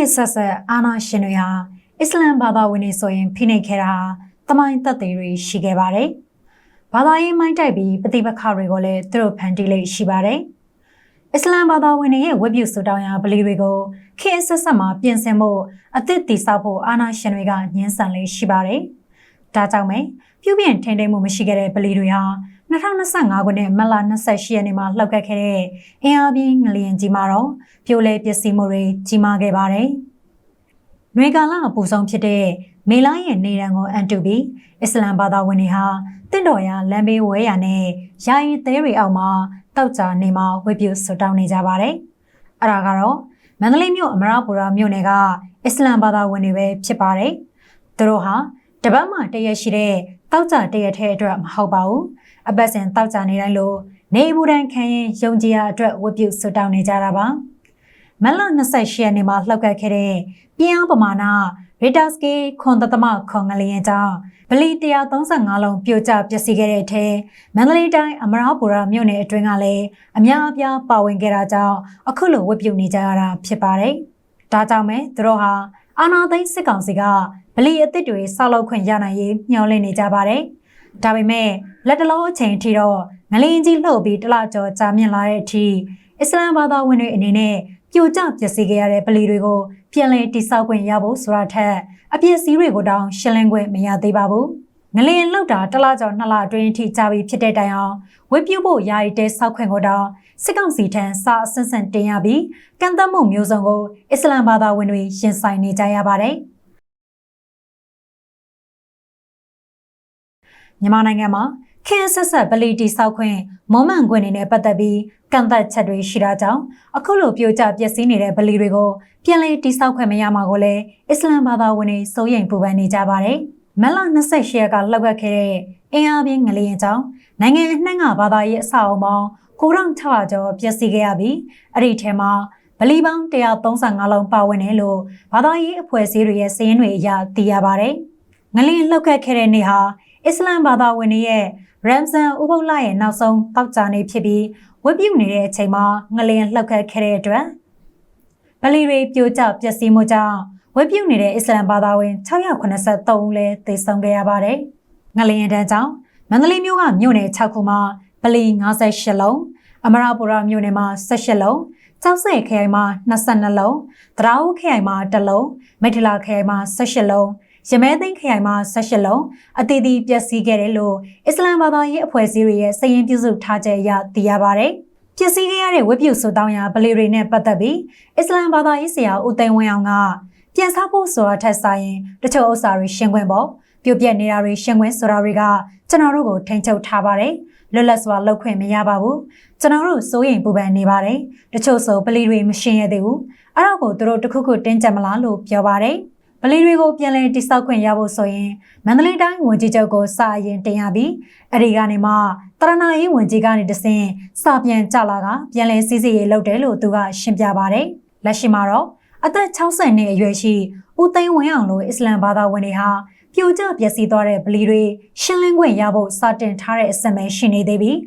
ခေတ်ဆက်ဆက်အာနာရှင်တွေဟာအစ္စလမ်ဘာသာဝင်တွေဆိုရင်ဖိနှိပ်ခဲ့တာတမိုင်းသက်သေတွေရှိခဲ့ပါတယ်။ဘာသာရေးမိုင်းတိုက်ပြီးပฏิပက္ခတွေကိုလည်းသူတို့ဖန်တီးလေးရှိပါတယ်။အစ္စလမ်ဘာသာဝင်တွေရဲ့ဝတ်ပြုဆုတောင်းရာဗလီတွေကိုခေတ်ဆက်ဆက်မှာပြင်ဆင်ဖို့အသစ်တည်ဆောက်ဖို့အာနာရှင်တွေကညှင်းဆန်လေးရှိပါတယ်။ဒါကြောင့်ပဲပြုပြင်ထိန်းသိမ်းမှုမရှိခဲ့တဲ့ဗလီတွေဟာ 2025ခုနှစ်မတ်လ28ရက်နေ့မှာလှုပ်ခတ်ခဲ့တဲ့အင်အားပြင်းငလျင်ကြီးမှာတော့ပြိုလဲပျက်စီးမှုတွေကြီးမားခဲ့ပါတယ်။နှွေကာလအပူဆုံးဖြစ်တဲ့မေလာရဲ့နေရန်ကိုအန်တူပြီးအစ္စလမ်ဘာသာဝင်တွေဟာတင့်တော်ရာလမ်းဘေးဝဲရာနဲ့ယာယီသေးတွေအောက်မှာတောက်ကြနေမှာဝိပြုဆွတောင်းနေကြပါတယ်။အဲ့ဒါကတော့မန္တလေးမြို့အမရပူရာမြို့နယ်ကအစ္စလမ်ဘာသာဝင်တွေပဲဖြစ်ပါတယ်။သူတို့ဟာတပတ်မှတရက်ရှိတဲ့တောက်ကြတရက်ထဲအတွက်မဟုတ်ပါဘူး။ အပတ်စဉ်တောက်ကြနေတိုင်းလို့နေဘူးတန်းခံရင်ယုံကြည်ရာအတွက်ဝတ်ပြုဆွတောင်းနေကြတာပါ။မလ28ရက်နေ့မှာလှုပ်ခတ်ခဲ့တဲ့ပြင်းအားပမာဏရီတာစကီခွန်တသမခွန်ငလျင်ကြောင့်ဗလီ135လုံးပြိုကျပျက်စီးခဲ့တဲ့အထက်မန္တလေးတိုင်းအမရပူရမြို့နယ်အတွင်းကလည်းအများအပြားပါဝင်ခဲ့တာကြောင့်အခုလိုဝတ်ပြုနေကြရတာဖြစ်ပါတယ်။ဒါကြောင့်ပဲသူတို့ဟာအာနာသိန်းစစ်ကောင်စီကဗလီအသစ်တွေဆောက်လုပ်ခွင့်ရနိုင်ရေးညှော်လင့်နေကြပါတယ်။ဒါပေမဲ့ လက်တလုံးအချိန်အထိတော့ငလင်းကြီးလှုပ်ပြီးတလကျော်ကြာမြင့်လာတဲ့အထိအစ္စလမ်ဘာသာဝင်တွေအနေနဲ့ပြိုကျပျက်စီးခဲ့ရတဲ့ဗလီတွေကိုပြန်လည်တိစောက်ခွင့်ရဖို့ဆိုတာထက်အပြည့်စည်းတွေကိုတောင်ရှင်းလင်းခွင့်မရသေးပါဘူး။ငလျင်လောက်တာတစ်လကျော်နှစ်လအတွင်းအထိကြာပြီဖြစ်တဲ့တိုင်အောင်ဝစ်ပြုတ်ဖို့ယာယီတဲဆောက်ခွင့်ကိုတောင်စစ်ကောင်စီထံစာအဆင့်ဆင့်တင်ရပြီးကန့်သတ်မှုမျိုးစုံကိုအစ္စလမ်ဘာသာဝင်တွေရင်ဆိုင်နေကြရပါတယ်။မြန်မာနိုင်ငံမှာ ခင်းဆက်ဆက်ဗလီတီဆောက်ခွင့်မွန်မှန်ခွင့်နေနဲ့ပတ်သက်ပြီးကန့်သက်ချက်တွေရှိတာကြောင့်အခုလိုပြိုကျပျက်စီးနေတဲ့ဗလီတွေကိုပြန်လည်တိစောက်ခွင့်မရမှာကိုလည်းအစ္စလမ်ဘာသာဝင်တွေစိုးရိမ်ပူပန်နေကြပါတယ်။မလ28ရက်ကလှုပ်ခတ်ခဲ့တဲ့အင်အားပြင်းငလျင်ကြောင့်နိုင်ငံအနှံ့ကဘာသာရေးအဆောက်အုံပေါင်း9600ကျော်ပျက်စီးခဲ့ရပြီးအဲ့ဒီထဲမှာဗလီပေါင်း135လုံးပါဝင်တယ်လို့ဘာသာရေးအဖွဲ့အစည်းတွေရဲ့စာရင်းတွေအရသိရပါတယ်။ငလျင်လှုပ်ခတ်ခဲ့တဲ့နေ့ဟာ အစ္စလမ်ဘာသာဝင်တွေရဲ့ရမ်ဇန်ဥပုသ်လရဲ့နောက်ဆုံးတောက်ကြနေဖြစ်ပြီးဝတ်ပြုနေတဲ့အချိန်မှာငလျင်လှုပ်ခတ်ခဲ့တဲ့အတွက်ဗလီတွေပြိုကျပျက်စီးမှုကြောင့်ဝတ်ပြုနေတဲ့အစ္စလမ်ဘာသာဝင်683ဦးလည်းသေဆုံးခဲ့ရပါတယ်။ငလျင်တန်းကြောင့်မန္တလေးမြို့ကမြို့နယ်6ခုမှာဗလီ58လုံးအမရပူရမြို့နယ်မှာ18လုံးကျောက်ဆယ်ခရိုင်မှာ22လုံးတရာဦးခရိုင်မှာ1လုံးမိထလာခရိုင်မှာ18လုံး ရမဲသိန်းခရိုင်မှာ18လုံးအတီးတီးပျက်စီးခဲ့တယ်လို့အစ္စလမ်ဘာသာရေးအဖွဲ့အစည်းတွေရဲ့စည်ရင်ပြုစုထားချက်အရသိရပါဗျ။ပျက်စီးခဲ့ရတဲ့ဝတ်ပြုဆုတောင်းရာဗလီတွေနဲ့ပတ်သက်ပြီးအစ္စလမ်ဘာသာရေးဆရာဦးသိန်းဝင်းအောင်ကပြန်စားဖို့ဆိုတာထက်ဆိုင်ရင်တချို့ဥစ္စာတွေရှင်းခွင့်ပေါ့ပြုတ်ပြက်နေတာတွေရှင်းခွင့်ဆိုတာတွေကကျွန်တော်တို့ကိုထိန်းချုပ်ထားပါတယ်လွတ်လပ်စွာလှုပ်ခွင့်မရပါဘူးကျွန်တော်တို့စိုးရိမ်ပူပန်နေပါတယ်တချို့ဆိုပလီတွေမရှင်းရသေးဘူးအဲ့တော့ကိုတို့တခုခုတင်းကြပ်မလားလို့ပြောပါတယ် ဗလီတွေကိုပြန်လည်တိစောက်ခွင့်ရဖို့ဆိုရင်မန္တလေးတိုင်းဝန်ကြီးချုပ်ကိုစာရင်တင်ရပြီးအဲ့ဒီကနေမှတရဏရေးဝန်ကြီးကနေတဆင့်စာပြန်ကြလာကပြန်လည်စည်းစိမ်ရေးလုပ်တယ်လို့သူကရှင်းပြပါတယ်။လက်ရှိမှာတော့အသက်60နှစ်အရွယ်ရှိဦးသိန်းဝင်းအောင်လိုအစ္စလမ်ဘာသာဝင်တွေဟာပြိုကျပျက်စီးသွားတဲ့ဗလီတွေရှင်းလင်းခွင့်ရဖို့စတင်ထားတဲ့အစမဲရှိနေသေးပြီး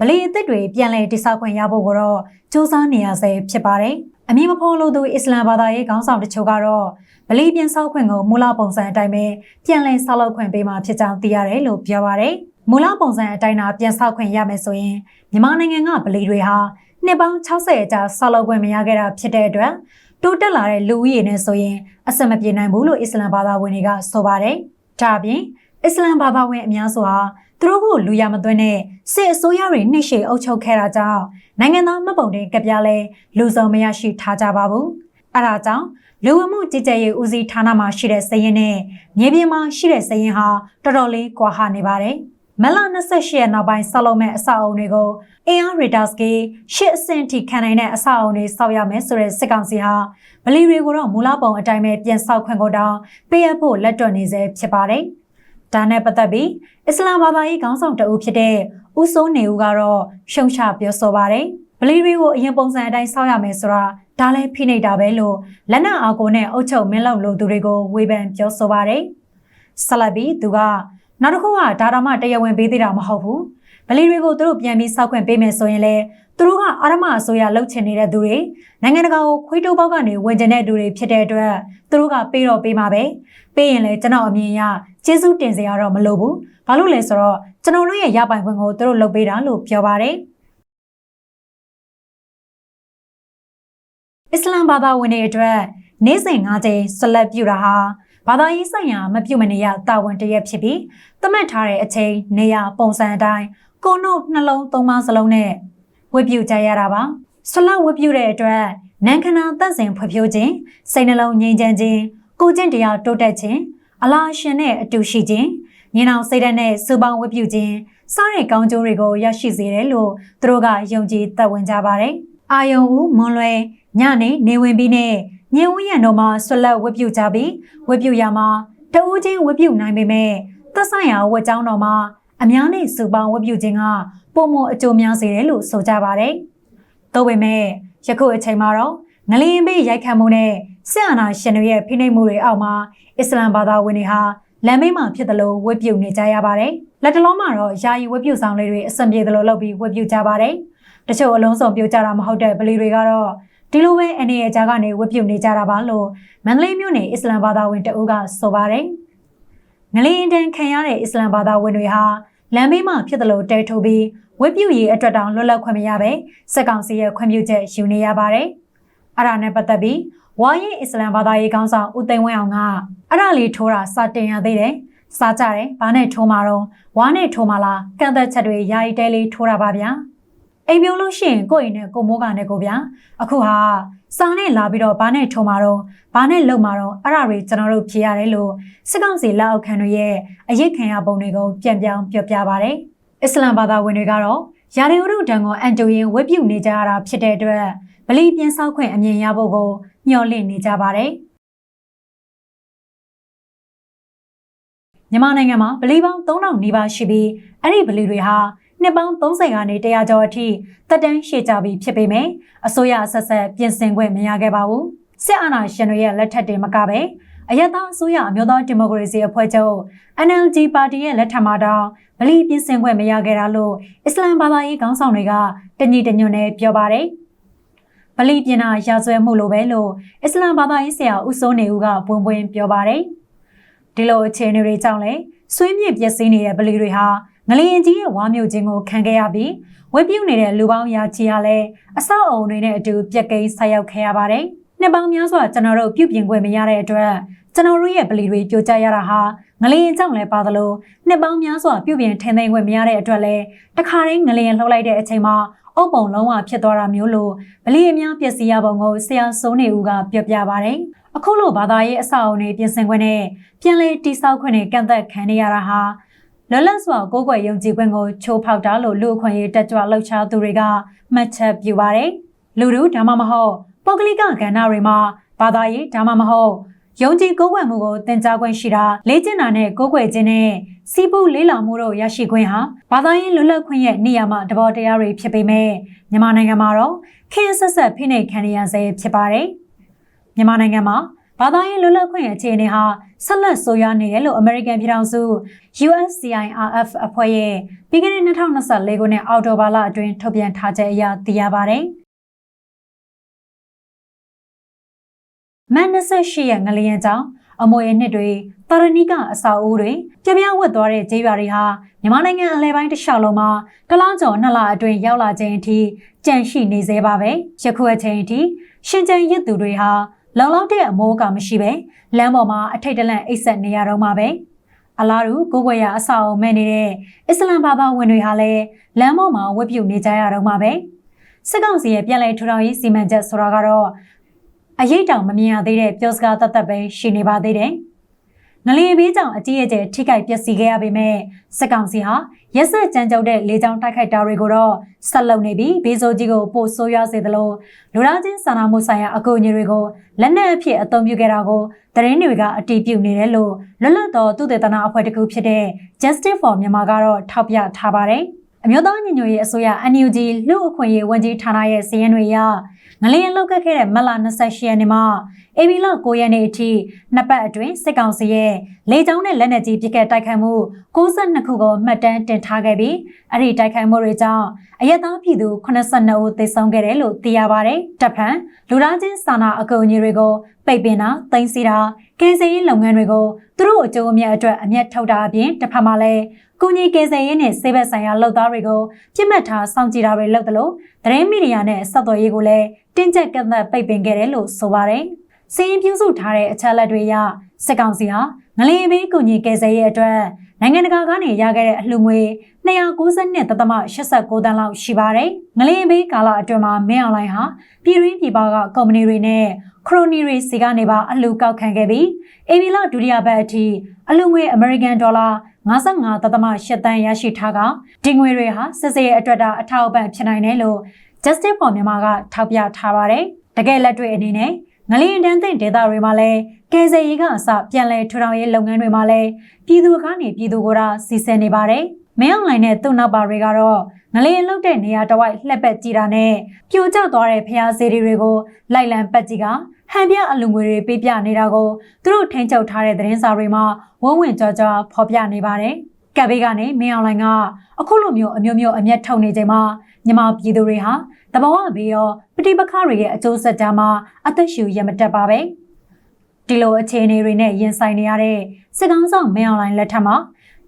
ဗလီအသစ်တွေပြန်လည်တိစောက်ခွင့်ရဖို့ကတော့စ조사နေရဆဲဖြစ်ပါတယ်။ အမည်မဖော်လို့သူအစ္စလမ်ဘာသာရေးခေါင်းဆောင်တချို့ကတော့ဗလီပြန်ဆောက်ခွင့်ကိုမူလပုံစံအတိုင်းပဲပြန်လည်ဆောက်လုပ်ခွင့်ပေးမှာဖြစ်ကြောင်းသိရတယ်လို့ပြောပါရယ်မူလပုံစံအတိုင်းသာပြန်ဆောက်ခွင့်ရမယ်ဆိုရင်မြန်မာနိုင်ငံကဗလီတွေဟာနှစ်ပေါင်း60အကြာဆောက်လုပ်ခွင့်မရခဲ့တာဖြစ်တဲ့အတွက်တိုးတက်လာတဲ့လူဦးရေနဲ့ဆိုရင်အဆင်မပြေနိုင်ဘူးလို့အစ္စလမ်ဘာသာဝင်တွေကဆိုပါတယ်။ဒါအပြင်အစ္စလမ်ဘာသာဝင်အများစုဟာ သူတို့ကိုလူရမသွင်းတဲ့စစ်အစိုးရတွေနှိမ့်ရှေအုပ်ချုပ်ခဲ့တာကြောင့်နိုင်ငံသားမှတ်ပုံတင်ကပြလဲလူစုံမရရှိထားကြပါဘူး။အဲဒါကြောင့်လူဝမှုကြီးကြပ်ရေးဦးစီးဌာနမှာရှိတဲ့စည်ရင်နဲ့မြေပြင်မှာရှိတဲ့စည်ရင်ဟာတော်တော်လေးကွာဟနေပါတယ်။မလ28ရက်နောက်ပိုင်းဆောက်လုပ်မဲ့အဆောက်အုံတွေကို AR Radars ကရှစ်အဆင့်ထိခံနိုင်တဲ့အဆောက်အုံတွေဆောက်ရမယ်ဆိုတဲ့စစ်ကောင်စီဟာဗလီတွေကိုတော့မူလပုံအတိုင်းပဲပြန်ဆောက်ခွင့်ကိုတောင်းပေးရဖို့လက်တွန့်နေစေဖြစ်ပါတယ်။ ဒါနဲ့ပတ်သက်ပြီးအစ္စလာမ်ဘာသာရေးခေါင်းဆောင်တအုပ်ဖြစ်တဲ့ဦးစိုးနေဦးကတော့ရှုံချပြောဆိုပါတယ်။ဗလီတွေကိုအရင်ပုံစံအတိုင်းဆောက်ရမယ်ဆိုတာဒါလည်းဖိနှိပ်တာပဲလို့လက်နက်အာကိုနဲ့အုတ်ချုပ်မင်းလောက်လိုသူတွေကိုဝေဖန်ပြောဆိုပါတယ်။ဆလဘီသူကနောက်တစ်ခုကဒါတာမှတရားဝင်ပေးသေးတာမဟုတ်ဘူး။ဗဗလီတွေကိုသူတို့ပြန်ပြီးစောက်ခွင့်ပေးမယ်ဆိုရင်လည်းသူတို့ကအာရမအစိုးရလှုပ်ချင်နေတဲ့သူတွေနိုင်ငံတကာကိုခွေးတိုးပေါက်ကနေဝင်ကျင်တဲ့သူတွေဖြစ်တဲ့အတွက်သူတို့ကပေးတော့ပေးမှာပဲပေးရင်လည်းကျွန်တော်အမြင်အရ ကျေးဇူးတင်စရာတော့မလိုဘူးဘာလို့လဲဆိုတော့ကျွန်တော်တို့ရဲ့ရပိုင်ခွင့်ကိုသူတို့လုပ်ပေးတာလို့ပြောပါတယ်အစ္စလမ်ဘာသာဝင်တွေအတွက်နေ့စဉ်၅ကြိမ်ဆက်လက်ပြုတာဟာဘာသာရေးဆိုင်ရာမပြုမနေရတာဝန်တရက်ဖြစ်ပြီးသတ်မှတ်ထားတဲ့အချိန်နေရာပုံစံအတိုင်းကိုနှုတ်နှလုံးသုံးပါးစလုံးနဲ့ဝတ်ပြုကြရတာပါဆလဝတ်ပြုတဲ့အတွက်နန်ခနာသက်စဉ်ဖွံ့ဖြိုးခြင်းစိတ်နှလုံးငြိမ်ချမ်းခြင်းကိုကျင့်တရားတိုးတက်ခြင်း အလားရှင်နဲ့အတူရှိခြင်းညင်အောင်စိတ်ဓာတ်နဲ့စူပေါင်းဝတ်ပြုခြင်းစတဲ့ကောင်းကျိုးတွေကိုရရှိစေတယ်လို့သူတို့ကယုံကြည်သက်ဝင်ကြပါတယ်အာယုံဦးမွန်လွယ်ညနေနေဝင်ပြီးနဲ့ညင်ဝင်းရံတော်မှာဆွလက်ဝတ်ပြုကြပြီးဝတ်ပြုရမှာတဦးချင်းဝတ်ပြုနိုင်ပေမဲ့သက်ဆိုင်ရာဝတ်ကြောင်းတော်မှာအများနဲ့စုပေါင်းဝတ်ပြုခြင်းကပုံမအကျိုးများစေတယ်လို့ဆိုကြပါတယ်။သို့ပေမဲ့ယခုအချိန်မှာတော့ငလျင်ဘေးရိုက်ခတ်မှုနဲ့ စစ်အာဏာရှင်တွေရဲ့ဖိနှိပ်မှုတွေအောက်မှာအစ္စလမ်ဘာသာဝင်တွေဟာလမ်းမေးမှာဖြစ်တယ်လို့ဝတ်ပြုနေကြရပါတယ်။လက်တလုံးမှာတော့ယာယီဝတ်ပြုဆောင်လေးတွေအဆင်ပြေတယ်လို့လုပ်ပြီးဝတ်ပြုကြပါတယ်။တချို့အလုံးစုံပြုကြတာမဟုတ်တဲ့ဗလီတွေကတော့ဒီလိုပဲအနေရကြားကနေဝတ်ပြုနေကြတာပါလို့မန္တလေးမြို့နယ်အစ္စလမ်ဘာသာဝင်တအုပ်ကဆိုပါတယ်။ငလျင်တန်ခံရတဲ့အစ္စလမ်ဘာသာဝင်တွေဟာလမ်းဘေးမှာဖြစ်တယ်လို့တဲထုတ်ပြီးဝတ်ပြုရေးအတွက်တောင်လွတ်လပ်ခွင့်မရပဲစက်ကောင်စီရဲ့ခွင့်ပြုချက်ယူနေရပါတယ်။အဲ့ဒါနဲ့ပတ်သက်ပြီး ဝါရင်အစ္စလမ်ဘာသာရေးကောင်းဆောင်ဦးသိန်းဝင်းအောင်ကအဲ့ဒါလေးထိုးတာစတင်ရသေးတယ်။စားကြတယ်။ဘာနဲ့ထိုးမှာတော့ဝါနဲ့ထိုးမှာလားကန့်သက်ချက်တွေယာယီတဲလေးထိုးတာပါဗျာ။အိမ်ပြုံးလို့ရှိရင်ကိုယ့်အိမ်နဲ့ကိုမိုးကနဲ့ကိုဗျာအခုဟာစာနဲ့လာပြီးတော့ဘာနဲ့ထုံမှာတော့ဘာနဲ့လုံမှာတော့အဲ့ဒါတွေကျွန်တော်တို့ဖြေရတယ်လို့စစ်ကောင်စီလက်အောက်ခံတွေရဲ့အရေးခံရပုံတွေကိုပြန်ပြောင်းပြောပြပါဗျ။အစ္စလမ်ဘာသာဝင်တွေကတော့ယာရီဝရုတန်ကိုအန်တိုရင်ဝက်ပြုတ်နေကြရတာဖြစ်တဲ့အတွက်ဗလီပြင်းဆောက်ခွင့်အမြင်ရဖို့ကို မျှော်လင့်နေကြပါတယ်။မြန်မာနိုင်ငံမှာဗလီပေါင်း3000နီးပါးရှိပြီးအဲ့ဒီဗလီတွေဟာနှစ်ပေါင်း30ကနေ100ကျော်အထိတက်တန်းရှည်ကြပြီးဖြစ်ပေမယ့်အစိုးရဆက်ဆက်ပြင်ဆင်ခွင့်မရခဲ့ပါဘူးစစ်အာဏာရှင်တွေရဲ့လက်ထက်တွေမကပဲအယက်သားအစိုးရအမျိုးသားဒီမိုကရေစီအဖွဲ့ချုပ် NLD ပါတီရဲ့လက်ထက်မှာတောင်ဗလီပြင်ဆင်ခွင့်မရခဲ့တာလို့အစ္စလမ်ဘာသာရေးခေါင်းဆောင်တွေကတညီတညွတ်နဲ့ပြောပါတယ် ဗလီပြင်တာရာဇဝဲမှုလိုပဲလို့အစ္စလမ်ဘာသာရေးဆရာဦးစိုးနေဦးကပွင့်ပွင့်ပြောပါတယ်ဒီလိုအခြေအနေတွေကြောင့်လည်းဆွေးမြေ့ပျက်စီးနေတဲ့ဗလီတွေဟာငလျင်ကြီးရဲ့ဝါမျိုးခြင်းကိုခံခဲ့ရပြီးဝက်ပြုတ်နေတဲ့လူပေါင်းရာချီဟာလည်းအဆောက်အုံတွေနဲ့အတူပြက်ကိန်းဆက်ရောက်ခဲ့ရပါတယ်။နှစ်ပေါင်းများစွာကျွန်တော်တို့ပြုပြင်ခွင့်မရတဲ့အတွက်ကျွန်တော်တို့ရဲ့ပလီတွေပြိုကျရတာဟာငလျင်ကြောင့်လည်းပါသလိုနှစ်ပေါင်းများစွာပြုပြင်ထင်သိမ်းခွင့်မရတဲ့အတွက်လည်းတခါတည်းငလျင်လှုပ်လိုက်တဲ့အချိန်မှာအုပ်ပုံလုံးဝဖြစ်သွားတာမျိုးလို့ဗလီအများပျက်စီးရပုံကိုဆရာစိုးနေဦးကပြောပြပါဗျ။အခုလိုဘာသာရေးအဆောက်အုံတွေပြင်ဆင်ခွင့်နဲ့ပြန်လည်တိစောက်ခွင့်နဲ့ကန့်သက်ခံနေရတာဟာလွတ်လပ်စွာကိုယ်ွယ်ယုံကြည်ခွင့်ကိုချိုးဖောက်တာလို့လူအခွင့်အရေးတက်ကြွလှုပ်ရှားသူတွေကမှတ်ချက်ပြုပါတယ်။လူတို့ဒါမှမဟုတ်ပုဂ္ဂလိကကဏ္ဍတွေမှာဘာသာရေးဒါမှမဟုတ် ယုံကြည်ကိုယ်ွယ်မှုကိုတင် जा ခွင့်ရှိတာလေ့ကျင့်တာနဲ့ကိုယ်ွယ်ခြင်းနဲ့စီးပူးလေးလာမှုတို့ရရှိခွင့်ဟာဘာသာရေးလွတ်လပ်ခွင့်ရဲ့နေရာမှာတဘောတရားတွေဖြစ်ပေမဲ့မြန်မာနိုင်ငံမှာတော့ခင်းဆက်ဆက်ဖိနှိပ်ခံရဆဲဖြစ်ပါတယ်။မြန်မာနိုင်ငံမှာဘာသာရေးလွတ်လပ်ခွင့်ရဲ့အခြေအနေဟာဆက်လက်ဆိုးရွားနေတယ်လို့ American ပြည်ထောင်စု USCIRF အဖွဲ့ရဲ့ပြီးခဲ့တဲ့2024ခုနှစ်အောက်တိုဘာလအတွင်းထုတ်ပြန်ထားချက်အရသိရပါတယ်။ မန်28ရဲ့ငလျင်ကြောင့်အမွေအနှစ်တွေတာရဏိကအစာအိုးတွေပြပြဝတ်သွားတဲ့ကျေးရွာတွေဟာမြန်မာနိုင်ငံအလဲပိုင်းတစ်လျှောက်လုံးမှာတလားကျော်နှစ်လအတွင်းရောက်လာခြင်းအထိကြန့်ရှိနေသေးပါပဲ။ယခုအချိန်အထိရှင်ကျန်ရစ်သူတွေဟာလုံလောက်တဲ့အမိုးကမရှိပဲလမ်းပေါ်မှာအထိတ်တလန့်အိတ်ဆက်နေရတော့မှာပဲအလားတူကိုကိုရအဆောက်အုံမဲ့နေတဲ့အစ္စလမ်ဘာသာဝင်တွေဟာလည်းလမ်းပေါ်မှာဝတ်ပြုနေကြရတော့မှာပဲစစ်ကောင်စီရဲ့ပြည်လဲထူထောင်ရေးစီမံချက်ဆိုတာကတော့ အရေးတောင်မမြင်ရသေးတဲ့ပြောစကားတတ်တတ်ပဲရှိနေပါသေးတယ်ငလျင်ဘေးကြောင့်အကြီးအကျယ်ထိခိုက်ပျက်စီးခဲ့ရပေမဲ့စစ်ကောင်စီဟာရက်ဆက်ကြမ်းကြုတ်တဲ့လေကြောင်းတိုက်ခိုက်တာတွေကိုတော့ဆက်လုပ်နေပြီးဘေးစိုးကြီးကိုပို့ဆိုးရွားစေသလိုလူသားချင်းစာနာမှုဆိုင်ရာအကူအညီတွေကိုလက်နက်အဖြစ်အသုံးပြုခဲ့တာကိုသတင်းတွေကအတည်ပြုနေတယ်လို့လွတ်လပ်သောသူတေသနာအဖွဲ့တစ်ခုဖြစ်တဲ့ Justice for Myanmar ကတော့ထောက်ပြထားပါတယ်။အမျိုးသားညီညွတ်ရေးအစိုးရ NUG လူ့အခွင့်အရေးဝန်ကြီးဌာနရဲ့စီးရင်တွေအရ ငလျင်လောက်ခဲ့တဲ့မတ်လ28ရက်နေ့မှာအေဗီလ9ရက်နေ့အထိနှစ်ပတ်အတွင်းစစ်ကောင်စီရဲ့လေကြောင်းနဲ့လက်နက်ကြီးပစ်ကတ်တိုက်ခိုက်မှု62ခုကိုမှတ်တမ်းတင်ထားခဲ့ပြီးအဲ့ဒီတိုက်ခိုက်မှုတွေကြောင့်အရက်သားပြည်သူ82ဦးသေဆုံးခဲ့တယ်လို့သိရပါတယ်။တပ်ဖန်လူသားချင်းစာနာအကူအညီတွေကိုပိတ်ပင်တာတင်စီတာ ကယ်ဆယ်ရေးလုပ်ငန်းတွေကိုသူတို့အကျိုးအမြတ်အတွက်အမျက်ထုတ်တာအပြင်တစ်ဖက်မှာလည်းကုညီကယ်ဆယ်ရေးနဲ့ဆေးဘက်ဆိုင်ရာလုပ်သားတွေကိုပြစ်မှတ်ထားစောင့်ကြည့်တာတွေလုပ်တယ်လို့သတင်းမီဒီယာနဲ့ဆက်သွယ်ရေးကိုလည်းတင်းကျပ်ကန့်သတ်ပိတ်ပင်ခဲ့တယ်လို့ဆိုပါတယ်။စီရင်ပြုစုထားတဲ့အချက်လက်တွေအရစစ်ကောင်စီဟာ ငလျင်ဘေးကုညီကယ်ဆယ်ရေးအတွက်နိုင်ငံတကာကနေရခဲ့တဲ့အလှူငွေ292.89တန်းလောက်ရှိပါတယ်။ငလျင်ဘေးကာလအတွင်းမှာမင်းအွန်လိုင်းဟာပြည်တွင်းပြည်ပကကုမ္ပဏီတွေနဲ့ခရိုနီတွေစီကနေပါအလှူကောက်ခံခဲ့ပြီးအေဗီလာဒုတိယဘက်အထိအလှူငွေအမေရိကန်ဒေါ်လာ55.8တန်းရရှိထားကဒီငွေတွေဟာစစ်စေးအတွက်တာအထောက်အပံ့ဖြစ်နိုင်တယ်လို့ Justice for Myanmar ကထောက်ပြထားပါတယ်။တကယ်လက်တွေ့အနေနဲ့ ငလျင်တန်းသိမ့်ဒေသတွေမှာလည်းကယ်ဆယ်ရေးကအစပြန်လည်ထူထောင်ရေးလုပ်ငန်းတွေမှာလည်းပြည်သူကနေပြည်သူကိုယ်တာစီစဉ်နေပါတယ်။မင်းအောင်လိုင်းနဲ့သူ့နောက်ပါတွေကတော့ငလျင်လုတ်တဲ့နေရာတစ်ဝိုက်လှက်ပက်ကြည့်တာနဲ့ပြိုကျသွားတဲ့ဖျားစေးတွေကိုလိုက်လံပတ်ကြည့်ကဟန်ပြအလူငွေတွေပေးပြနေတာကိုသူတို့ထိန်းချုပ်ထားတဲ့သတင်းစာတွေမှာဝုန်းဝင်ကြောကြောဖော်ပြနေပါတယ်။ ကပ်ဘေးကနေမင်းအောင်လိုင်းကအခုလိုမျိုးအမျိုးမျိုးအမျက်ထုတ်နေချိန်မှာမြန်မာပြည်သူတွေဟာတဘာဝဘေးရောပဋိပက္ခတွေရဲ့အကျိုးဆက်ကြားမှာအသက်ရှူရမတက်ပါပဲဒီလိုအခြေအနေတွေနဲ့ရင်ဆိုင်နေရတဲ့စစ်ကောင်ဆောင်မင်းအောင်လိုင်းလက်ထက်မှာ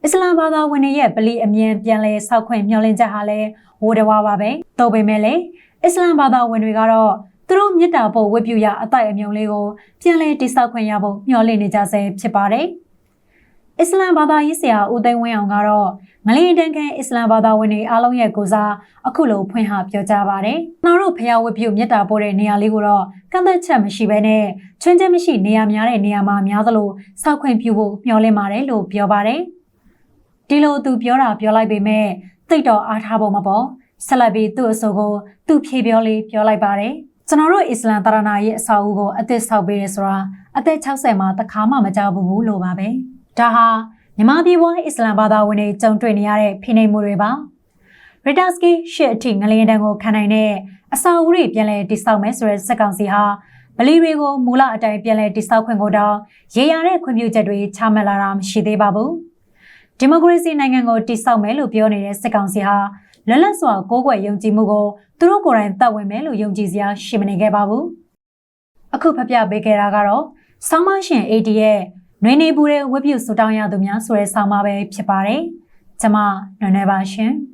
အစ္စလာမ်ဘာသာဝင်တွေရဲ့ပလီအမြင်ပြန်လဲဆောက်ခွင့်မျှော်လင့်ချက်ဟာလည်းဝိုးတဝါပါပဲ။သို့ပေမဲ့လည်းအစ္စလာမ်ဘာသာဝင်တွေကတော့သူတို့မြစ်တာဖို့ဝတ်ပြုရအတိုက်အမြုံလေးကိုပြန်လဲတိဆောက်ခွင့်ရဖို့မျှော်လင့်နေကြဆဲဖြစ်ပါတယ်။ အစ္စလာမ်ဘာသာရေးဆရာဦးသိန်းဝင်းအောင်ကတော့မလေးတန်ကန်အစ္စလာမ်ဘာသာဝင်တွေအားလုံးရဲ့ကိုစားအခုလိုဖွင့်ဟပြောကြားပါတယ်။ကျွန်တော်တို့ဖျားဝတ်ပြုမြတ်တာပို့တဲ့နေရာလေးကိုတော့ကန့်သက်ချက်မရှိဘဲနဲ့ချွင်းချက်မရှိနေရာများတဲ့နေရာမှာများသလိုစောက်ခွင့်ပြုဖို့မျှော်လင့်ပါတယ်လို့ပြောပါတယ်။ဒီလိုသူပြောတာပြောလိုက်ပေမဲ့တိတ်တော့အားထားဖို့မပေါ်ဆက်လက်ပြီးသူ့အဆိုကိုသူ့ဖြေပြောလေးပြောလိုက်ပါတယ်။ကျွန်တော်တို့အစ္စလမ်တရနာရဲ့အစာအုပ်ကိုအသက်ဆောက်ပေးရဆိုတာအသက်60မှာတခါမှမကြောက်ဘူးလို့ပါပဲ။ ဒါဟာမြန်မာပြည်ဝအစ္စလမ်ဘာသာဝင်တွေကြုံတွေ့နေရတဲ့ဖိနှိပ်မှုတွေပါရတာစကီရှစ်အထိငလျင်တန်းကိုခံနိုင်တဲ့အစာအုပ်တွေပြန်လည်တိစောက်မယ်ဆိုတဲ့စက်ကောင်စီဟာဗလီတွေကိုမူလအတိုင်းပြန်လည်တိစောက်ခွင့်ကိုတောင်းရေရတဲ့ခွင့်ပြုချက်တွေချမှတ်လာတာမရှိသေးပါဘူးဒီမိုကရေစီနိုင်ငံကိုတိစောက်မယ်လို့ပြောနေတဲ့စက်ကောင်စီဟာလွတ်လပ်စွာကိုးကွယ်ယုံကြည်မှုကိုသူတို့ကိုယ်တိုင်သက်ဝင်မယ်လို့ယုံကြည်စရာရှိမနေခဲ့ပါဘူးအခုဖပြပေးခဲ့တာကတော့ဆောင်းမရှင် AD ရဲ့ နွေနေပူတဲ့ဝက်ပြုဆူတောင်းရသူများဆိုတဲ့ဆောင်းပါပဲဖြစ်ပါတယ်။ကျွန်မနွယ်နွယ်ပါရှင်။